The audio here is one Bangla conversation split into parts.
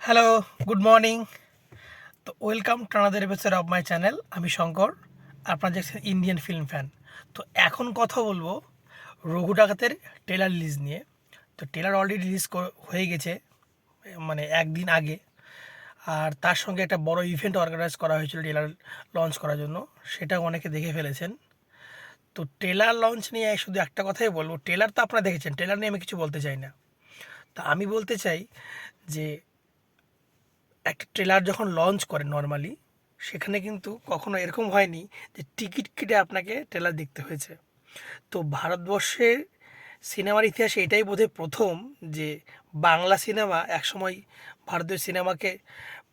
হ্যালো গুড মর্নিং তো welcome to another episode of my channel আমি শঙ্কর আপনারা দেখছেন ইন্ডিয়ান ফিল্ম ফ্যান তো এখন কথা বলব রঘু ডাকাতের টেলার রিলিজ নিয়ে। তো টেলার অলরেডি রিলিজ হয়ে গেছে মানে একদিন আগে। আর তার সঙ্গে একটা বড় ইভেন্ট অর্গানাইজ করা হয়েছিল টেলার লঞ্চ করার জন্য। সেটা অনেকে দেখে ফেলেছেন। তো টেলার লঞ্চ নিয়ে শুধু একটা কথাই বলব। টেলার তো আপনারা দেখেছেন টেলার নিয়ে আমি কিছু বলতে চাই না। তা আমি বলতে চাই যে একটা ট্রেলার যখন লঞ্চ করে নর্মালি সেখানে কিন্তু কখনো এরকম হয়নি যে টিকিট কেটে আপনাকে ট্রেলার দেখতে হয়েছে। তো ভারতবর্ষের সিনেমার ইতিহাসে এটাই বোধহয় প্রথম যে বাংলা সিনেমা একসময় ভারতীয় সিনেমাকে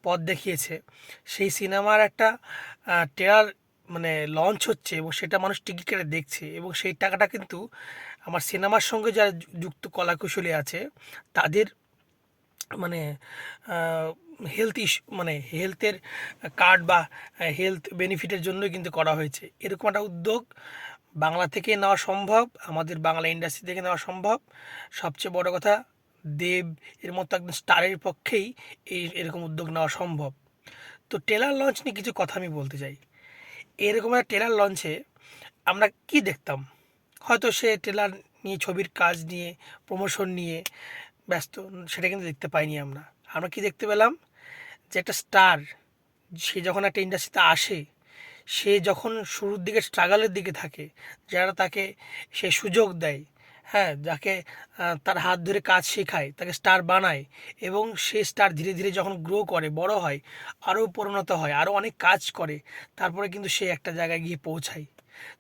পথ দেখিয়েছে। সেই সিনেমার একটা ট্রেলার মানে লঞ্চ হচ্ছে এবং সেটা মানুষ টিকিট কেটে দেখছে এবং সেই টাকাটা কিন্তু আমার সিনেমার সঙ্গে যারা যুক্ত কলাকুশলী আছে, তাদের মানে হেলথ ইস্যু মানে হেলথের কার্ড বা হেলথ বেনিফিটের জন্যই কিন্তু করা হয়েছে। এরকম একটা উদ্যোগ বাংলা থেকে নেওয়া সম্ভব, আমাদের বাংলা ইন্ডাস্ট্রি থেকে নেওয়া সম্ভব। সবচেয়ে বড় কথা, দেব এর মতো একদম স্টারের পক্ষেই এই, এরকম উদ্যোগ নেওয়া সম্ভব। তো টেলার লঞ্চ নিয়ে কিছু কথা আমি বলতে চাই। এরকম একটা টেলার লঞ্চে আমরা কি দেখতাম? হয়তো সে টেলার নিয়ে, ছবির কাজ নিয়ে প্রমোশন নিয়ে ব্যস্ত, সেটা কিন্তু দেখতে পাইনি আমরা। আমরা কি দেখতে পেলাম? যে একটা স্টার, সে যখন একটা ইন্ডাস্ট্রিতে আসে, সে যখন শুরুর দিকে স্ট্রাগলের দিকে থাকে, যারা তাকে সে সুযোগ দেয় হ্যাঁ যাকে তার হাত ধরে কাজ শেখায়, তাকে স্টার বানায়, এবং সে স্টার ধীরে ধীরে যখন গ্রো করে, বড় হয়, আরও পরিণত হয়, আরও অনেক কাজ করে, তারপরে কিন্তু সে একটা জায়গায় গিয়ে পৌঁছায়।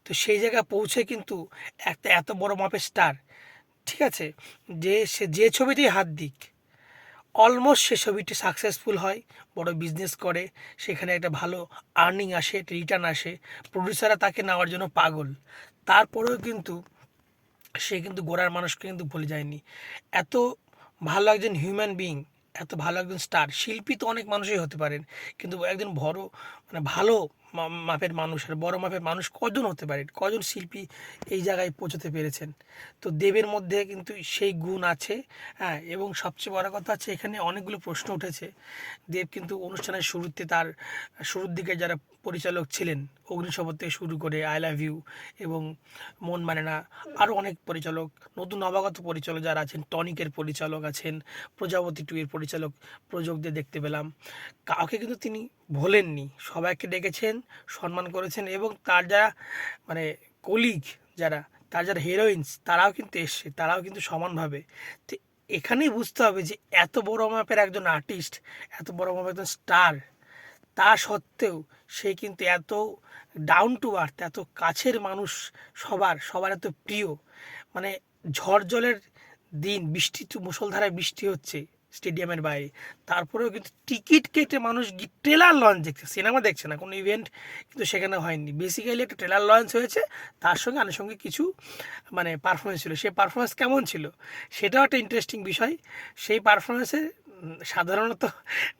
তো সেই জায়গায় পৌঁছে কিন্তু একটা এত বড় মাপের স্টার ঠিক আছে, যে সে, যে ছবিতেই হাত দিক, অলমোস্ট সে ছবিটি সাকসেসফুল হয়, বড় বিজনেস করে, সেখানে একটা ভালো আর্নিং আসে, একটা রিটার্ন আসে প্রডিউসাররা তাকে নেওয়ার জন্য পাগল। তারপরেও কিন্তু সে কিন্তু গোড়ার মানুষকে কিন্তু ভুলে যায়নি। এত ভালো একজন হিউম্যান বিং এত ভালো একজন স্টার শিল্পী তো অনেক মানুষই হতে পারেন, কিন্তু একজন বড় মানে ভালো মাপের মানুষ আর বড় মাপের মানুষ কজন হতে পারে? কজন শিল্পী এই জায়গায় পৌঁছতে পেরেছেন? তো দেবের মধ্যে কিন্তু সেই গুণ আছে হ্যাঁ এবং সবচেয়ে বড় কথা হচ্ছে এখানে অনেকগুলো প্রশ্ন উঠেছে। দেব কিন্তু অনুষ্ঠানের শুরুতে তার শুরুর দিকে যারা পরিচালক ছিলেন অগ্নিশপথ থেকে শুরু করে আই লাভ ইউ এবং মন মানে না আরও অনেক পরিচালক, নতুন নবাগত পরিচালক যারা আছেন, টনিকের পরিচালক আছেন, প্রজাপতি টু এর পরিচালক প্রযোগদের দেখতে পেলাম। কাউকে কিন্তু তিনি ভোলেননি। সবাইকে ডেকেছেন, সম্মান করেছেন এবং তার যারা মানে কলিগ যারা, তার যারা হিরোইনস তারাও কিন্তু এসছে, তারাও কিন্তু সমানভাবে। তো এখানেই বুঝতে হবে যে এত বড় মাপের একজন আর্টিস্ট এত বড় মাপের একজন স্টার তা সত্ত্বেও সে কিন্তু এত ডাউন টু আর্থ এত কাছের মানুষ সবার সবার এত প্রিয়। মানে ঝড় জলের দিন, বৃষ্টি তো মুষলধারায় বৃষ্টি হচ্ছে স্টেডিয়ামের বাইরে। তারপরেও কিন্তু টিকিট কেটে মানুষ ট্রেলার লঞ্চ দেখছে। সিনেমা দেখছে না, কোনো ইভেন্ট কিন্তু সেখানে হয়নি। বেসিক্যালি একটা ট্রেলার লঞ্চ হয়েছে, তার সঙ্গে আনুষঙ্গিক কিছু মানে পারফরমেন্স ছিল। সেই পারফরমেন্স কেমন ছিল, সেটাও একটা ইন্টারেস্টিং বিষয়। সেই পারফরমেন্সে সাধারণত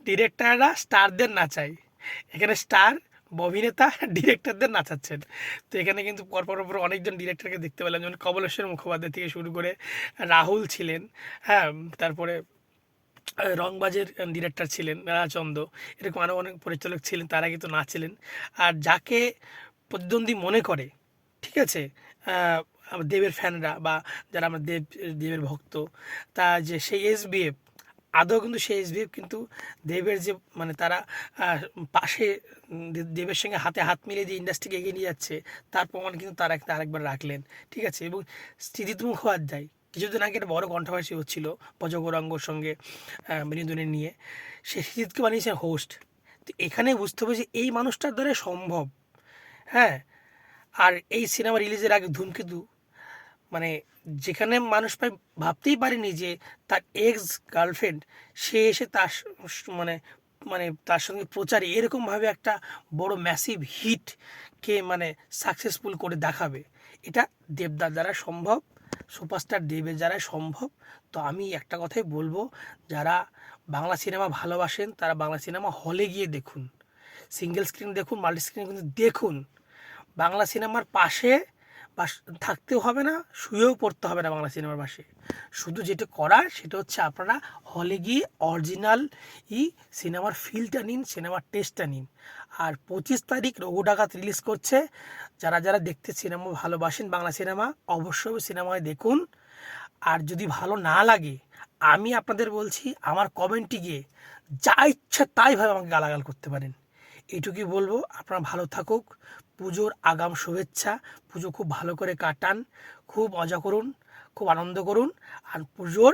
ডিরেক্টররা স্টারদের নাচায়। এখানে স্টার অভিনেতা ডিরেক্টরদের নাচাচ্ছেন। তো এখানে কিন্তু পরপর পর অনেকজন ডিরেক্টরকে দেখতে পেলাম। যেমন কমলেশ্বর মুখোপাধ্যায় থেকে শুরু করে রাহুল ছিলেন হ্যাঁ তারপরে রংবাজের ডিরেক্টর ছিলেন রাচন্দ্র এরকম আরও অনেক পরিচালক ছিলেন, তারা কিন্তু নাচছিলেন। আর যাকে প্রতিদ্বন্দ্বী মনে করে, ঠিক আছে? দেবের ফ্যানরা বা যারা আমরা দেব, দেবের ভক্ত, তা যে সেই এস এসবিএফ আদৌ কিন্তু সেই এস এসবিএফ কিন্তু দেবের যে মানে তারা পাশে দেবের সঙ্গে হাতে হাত মিলিয়ে যে ইন্ডাস্ট্রিকে এগিয়ে নিয়ে যাচ্ছে, তার প্রমাণ কিন্তু তারা আরেকবার রাখলেন, ঠিক আছে? এবং স্থিতিত মুখোপাধ্যায় কিছুদিন আগে একটা বড় কন্ট্রোভার্সি হচ্ছিল পজগৌরাঙ্গর সঙ্গে আহ, বিনোদনে নিয়ে। সে স্থিতিকে বানিয়েছে হোস্ট। তো এখানে বুঝতে হবে যে এই মানুষটার দ্বারা সম্ভব। হ্যাঁ? আর এই সিনেমা রিলিজের আগে ধূমকেতু মানে যেখানে মানুষ প্রায় ভাবতেই পারেনি যে তার এক্স গার্লফ্রেন্ড সে এসে তার মানে মানে তার সঙ্গে প্রচারে এরকমভাবে একটা বড় ম্যাসিভ হিটকে মানে সাকসেসফুল করে দেখাবে। এটা দেবদার দ্বারা সম্ভব। সুপারস্টার দেবের যারাই সম্ভব। তো আমি একটা কথাই বলব, যারা বাংলা সিনেমা ভালোবাসেন, তারা বাংলা সিনেমা হলে গিয়ে দেখুন। সিঙ্গেল স্ক্রিন দেখুন মাল্টি স্ক্রিন কিন্তু দেখুন। বাংলা সিনেমার পাশে বাস থাকতেও হবে না, শুয়েও পড়তে হবে না বাংলা সিনেমার পাশে। শুধু যেটা করার, সেটা হচ্ছে আপনারা হলে গিয়ে অরিজিনাল ই সিনেমার ফিলটা নিন, সিনেমার টেস্টটা নিন। আর পঁচিশ তারিখ রঘু ডাকাত রিলিজ করছে। যারা যারা দেখতে সিনেমা ভালোবাসেন বাংলা সিনেমা, অবশ্যই সিনেমায় দেখুন। আর যদি ভালো না লাগে, আমি আপনাদের বলছি, আমার কমেন্টে গিয়ে যা ইচ্ছা তাইভাবে আমাকে গালাগাল করতে পারেন। এটুকুই বলব, আপনারা ভালো থাকুক, পুজোর আগাম শুভেচ্ছা, পুজো খুব ভালো করে কাটান, খুব মজা করুন, খুব আনন্দ করুন, আর পুজোর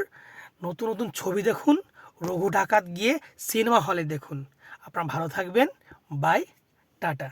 নতুন নতুন ছবি দেখুন, রঘু ডাকাত গিয়ে সিনেমা হলে দেখুন। আপনারা ভালো থাকবেন, বাই, টাটা।